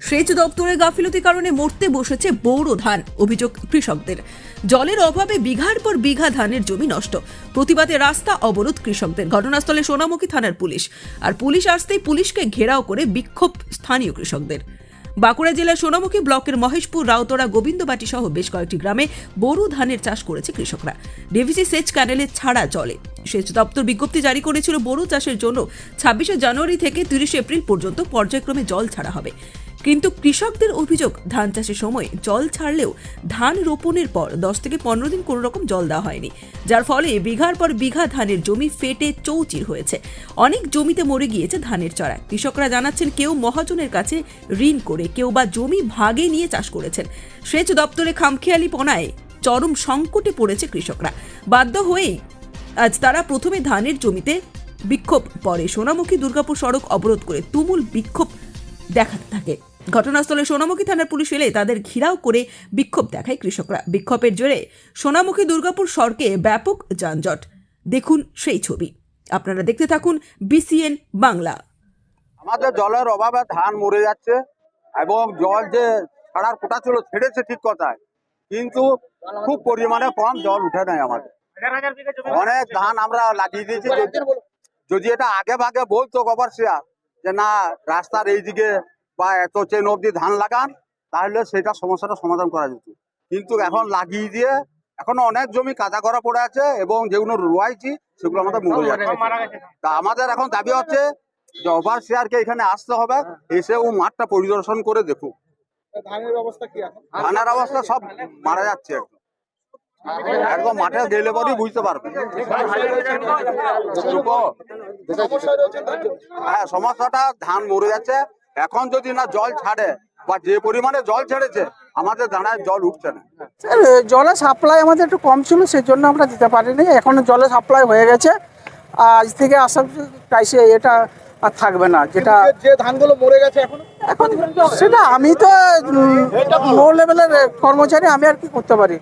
সেচ দপ্তরের গাফিলতির কারণে মরতে বসেছে বোরো ধান, অভিযোগ কৃষকদের। জলের অভাবে বিঘার পর বিঘা ধানের জমি নষ্ট। প্রতিবাদে রাস্তা অবরোধ কৃষকদের। ঘটনাস্থলে সোনামুখী থানার পুলিশ। আর পুলিশ আসতেই পুলিশকে ঘেরাও করে বিক্ষোভ স্থানীয় কৃষকদের। বাঁকুড়া জেলার সোনামুখী ব্লকের মহেশপুর, রাউতরা, গোবিন্দবাটি সহ বেশ কয়েকটি গ্রামে বোরো ধানের চাষ করেছে কৃষকরা। ডিভিসি সেচ ক্যানেলে ছাড়া চলে। সেচ দপ্তর বিজ্ঞপ্তি জারি করেছিল বোরো চাষের জন্য ছাব্বিশে জানুয়ারি থেকে তিরিশে এপ্রিল পর্যন্ত পর্যায়ক্রমে জল ছাড়া হবে। কিন্তু কৃষকদের অভিযোগ, ধান চাষের সময় জল ছাড়লেও ধান রোপণের পর দশ থেকে পনেরো দিন কোনো রকম জল দেওয়া হয়নি। যার ফলে বিঘার পর বিঘা ধানের জমি ফেটে চৌচির হয়েছে। অনেক জমিতে মরে গিয়েছে ধানের চড়া কৃষকরা জানাচ্ছেন কেউ মহাজনের কাছে ঋণ করে, কেউ বা জমি ভাগে নিয়ে চাষ করেছেন। সেচ দপ্তরে খামখেয়ালি পনায় চরম সংকটে পড়েছে কৃষকরা। বাধ্য হয়েই আজ তারা প্রথমে ধানের জমিতে বিক্ষোভ পরে সোনামুখী দুর্গাপুর সড়ক অবরোধ করে তুমুল বিক্ষোভ দেখাতে থাকে। ঘটনাস্থলে সোনামুখী থানার পুলিশ এলে তাদের ঘিরাও করে বিক্ষোভ দেখায় কৃষকরা। বিক্ষোভের জোরে সোনামুখী দুর্গাপুর সড়কে ব্যাপক যানজট। দেখুন সেই ছবি। আপনারা দেখতে থাকুন বিসিএন বাংলা। আমাদের জলের অভাবে ধান মরে যাচ্ছে এবং জল যে ছাড়ার কোটা ছিল ছেড়েছে ঠিক কথায়। কিন্তু খুব পরিমাণে কম জল উঠে নেয় আমাদের। অনেক ধান আমরা লাগিয়ে দিয়েছি। যদি- এটা আগে ভাগে বলতো গবরসিয়া যে না, রাস্তার এইদিকে বা এত চেন অবধি ধান লাগান তাহলে সেটা সমস্যাটা সমাধান করা যেত। কিন্তু এখন লাগিয়ে দিয়ে এখনও অনেক জমি কাদা করা পড়ে আছে এবং যেগুলো রোয়াইছি সেগুলো আমাদের মরে যাচ্ছে। তা আমাদের এখন দাবি হচ্ছে যে ওভারসিয়ারকে এখানে আসতে হবে এসে ও মাঠটা পরিদর্শন করে দেখুক। ধানের অবস্থা কি ধানের অবস্থা সব মারা যাচ্ছে। একদম মাঠে গেলে পরেই বুঝতে পারবে। হ্যাঁ সমস্যাটা ধান মরে যাচ্ছে এখন যদি না জল ছাড়ে বা যে পরিমাণে জল ছেড়েছে আমাদের দাঁড়ায় জল উঠছে না। স্যার জলের সাপ্লাই আমাদের একটু কম ছিল সেই জন্য আমরা দিতে পারিনি। এখন জলের সাপ্লাই হয়ে গেছে। আজ থেকে আসাম প্রাইসে এটা আর থাকবে না যেটা যে- যে ধানগুলো মরে গেছে এখন? এখন সেটা আমি তো লো লেভেলের কর্মচারী আমি আর কি করতে পারি?